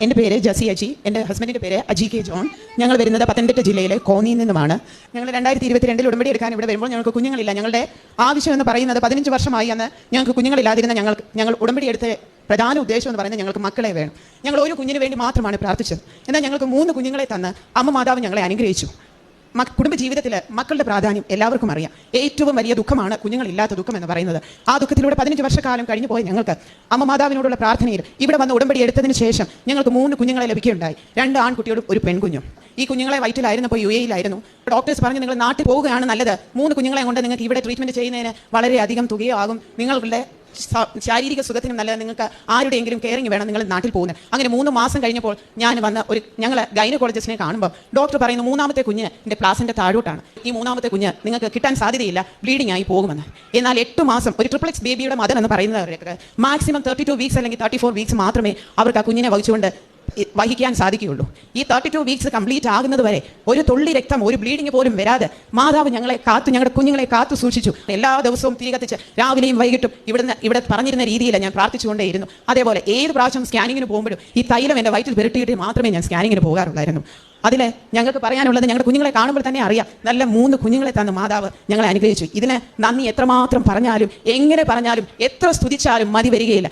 എന്റെ പേര് ജസി അജി. എന്റെ ഹസ്ബൻഡിന്റെ പേര് അജി കെ ജോൺ. ഞങ്ങൾ വരുന്നത് പത്തനംതിട്ട ജില്ലയിലെ കോന്നിയിൽ നിന്നുമാണ്. ഞങ്ങൾ രണ്ടായിരത്തി ഇരുപത്തിരണ്ടിൽ ഉടമ്പടി എടുക്കാൻ ഇവിടെ വരുമ്പോൾ ഞങ്ങൾക്ക് കുഞ്ഞുങ്ങളില്ല. ഞങ്ങളുടെ ആവശ്യം എന്ന് പറയുന്നത് പതിനഞ്ച് വർഷമായി അന്ന് ഞങ്ങൾക്ക് കുഞ്ഞുങ്ങളില്ലാതിരുന്ന ഞങ്ങൾ ഞങ്ങൾ ഉടമ്പടി എടുത്ത പ്രധാന ഉദ്ദേശം എന്ന് പറയുന്നത് ഞങ്ങൾക്ക് മക്കളെ വേണം. ഞങ്ങൾ ഒരു കുഞ്ഞിന് വേണ്ടി മാത്രമാണ് പ്രാർത്ഥിച്ചത്. എന്നാൽ ഞങ്ങൾക്ക് മൂന്ന് കുഞ്ഞുങ്ങളെ തന്ന് അമ്മ മാതാവ് ഞങ്ങളെ അനുഗ്രഹിച്ചു. കുടുംബ ജീവിതത്തിൽ മക്കളുടെ പ്രാധാന്യം എല്ലാവർക്കും അറിയാം. ഏറ്റവും വലിയ ദുഃഖമാണ് കുഞ്ഞുങ്ങളില്ലാത്ത ദുഃഖം എന്ന് പറയുന്നത്. ആ ദുഃഖത്തിലൂടെ പതിനഞ്ച് വർഷക്കാലം കഴിഞ്ഞു പോയ ഞങ്ങൾക്ക് അമ്മ മാതാവിനോടുള്ള പ്രാർത്ഥനയിൽ ഇവിടെ വന്ന് ഉടമ്പടി എടുത്തതിന് ശേഷം ഞങ്ങൾക്ക് മൂന്ന് കുഞ്ഞുങ്ങളെ ലഭിക്കുകയുണ്ടായി. രണ്ട് ആൺകുട്ടിയോടും ഒരു പെൺകുഞ്ഞും. ഈ കുഞ്ഞുങ്ങളെ വയറ്റിലായിരുന്നപ്പോൾ യു എയിലായിരുന്നു ഡോക്ടേഴ്സ് പറഞ്ഞു നിങ്ങൾ നാട്ടിൽ പോവുകയാണ് നല്ലത്. മൂന്ന് കുഞ്ഞുങ്ങളെ കൊണ്ട് നിങ്ങൾക്ക് ഇവിടെ ട്രീറ്റ്മെന്റ് ചെയ്യുന്നതിന് വളരെയധികം തുകയോ ആകും. നിങ്ങളുടെ ശാരീരിക സുഖത്തിനും നല്ലത് നിങ്ങൾക്ക് ആരുടെയെങ്കിലും കെയറിങ് വേണം നിങ്ങൾ നാട്ടിൽ പോകുന്നത് അങ്ങനെ മൂന്ന് മാസം കഴിഞ്ഞപ്പോൾ ഞാൻ വന്ന ഒരു ഞങ്ങൾ ഗൈനക്കോളജിസ്റ്റിനെ കാണുമ്പോൾ ഡോക്ടർ പറയുന്നു മൂന്നാമത്തെ കുഞ്ഞ് എന്റെ പ്ലാസിന്റെ താഴോട്ടാണ്. ഈ മൂന്നാമത്തെ കുഞ്ഞ് നിങ്ങൾക്ക് കിട്ടാൻ സാധ്യതയില്ല ബ്ലീഡിംഗ് ആയി പോകുമെന്ന്. എന്നാൽ എട്ട് മാസം ഒരു ട്രിപ്ലക്സ് ബേബിയുടെ മദർ എന്ന് പറയുന്നവർക്ക് മാക്സിമം തേർട്ടി ടു വീക്സ് അല്ലെങ്കിൽ തേർട്ടി ഫോർ വീക്സ് മാത്രമേ അവർക്ക് ആ കുഞ്ഞിനെ വഹിച്ചുകൊണ്ട് വഹിക്കാൻ സാധിക്കുകയുള്ളൂ. ഈ തേർട്ടി ടു വീക്സ് കംപ്ലീറ്റ് ആകുന്നത് വരെ ഒരു തുള്ളി രക്തം ഒരു ബ്ലീഡിങ് പോലും വരാതെ മാതാവ് ഞങ്ങളെ കാത്തു ഞങ്ങളുടെ കുഞ്ഞുങ്ങളെ കാത്തു സൂക്ഷിച്ചു. എല്ലാ ദിവസവും തീ കത്തിച്ച് രാവിലെയും വൈകിട്ടും ഇവിടുന്ന് ഇവിടെ പറഞ്ഞിരുന്ന രീതിയിൽ ഞാൻ പ്രാർത്ഥിച്ചുകൊണ്ടേയിരുന്നു. അതേപോലെ ഏത് പ്രാവശ്യം സ്കാനിങ്ങിന് പോകുമ്പോഴും ഈ തൈലം എന്റെ വയറ്റിൽ പുരട്ടിയിട്ട് മാത്രമേ ഞാൻ സ്കാനിങ്ങിന് പോകാറുള്ളായിരുന്നു. അതിൽ ഞങ്ങൾക്ക് പറയാനുള്ളത് ഞങ്ങളുടെ കുഞ്ഞുങ്ങളെ കാണുമ്പോൾ തന്നെ അറിയാം. നല്ല മൂന്ന് കുഞ്ഞുങ്ങളെ തന്ന മാതാവ് ഞങ്ങളെ അനുഗ്രഹിച്ചു. ഇതിന് നന്ദി എത്രമാത്രം പറഞ്ഞാലും എങ്ങനെ പറഞ്ഞാലും എത്ര സ്തുതിച്ചാലും മതി വരികയില്ല.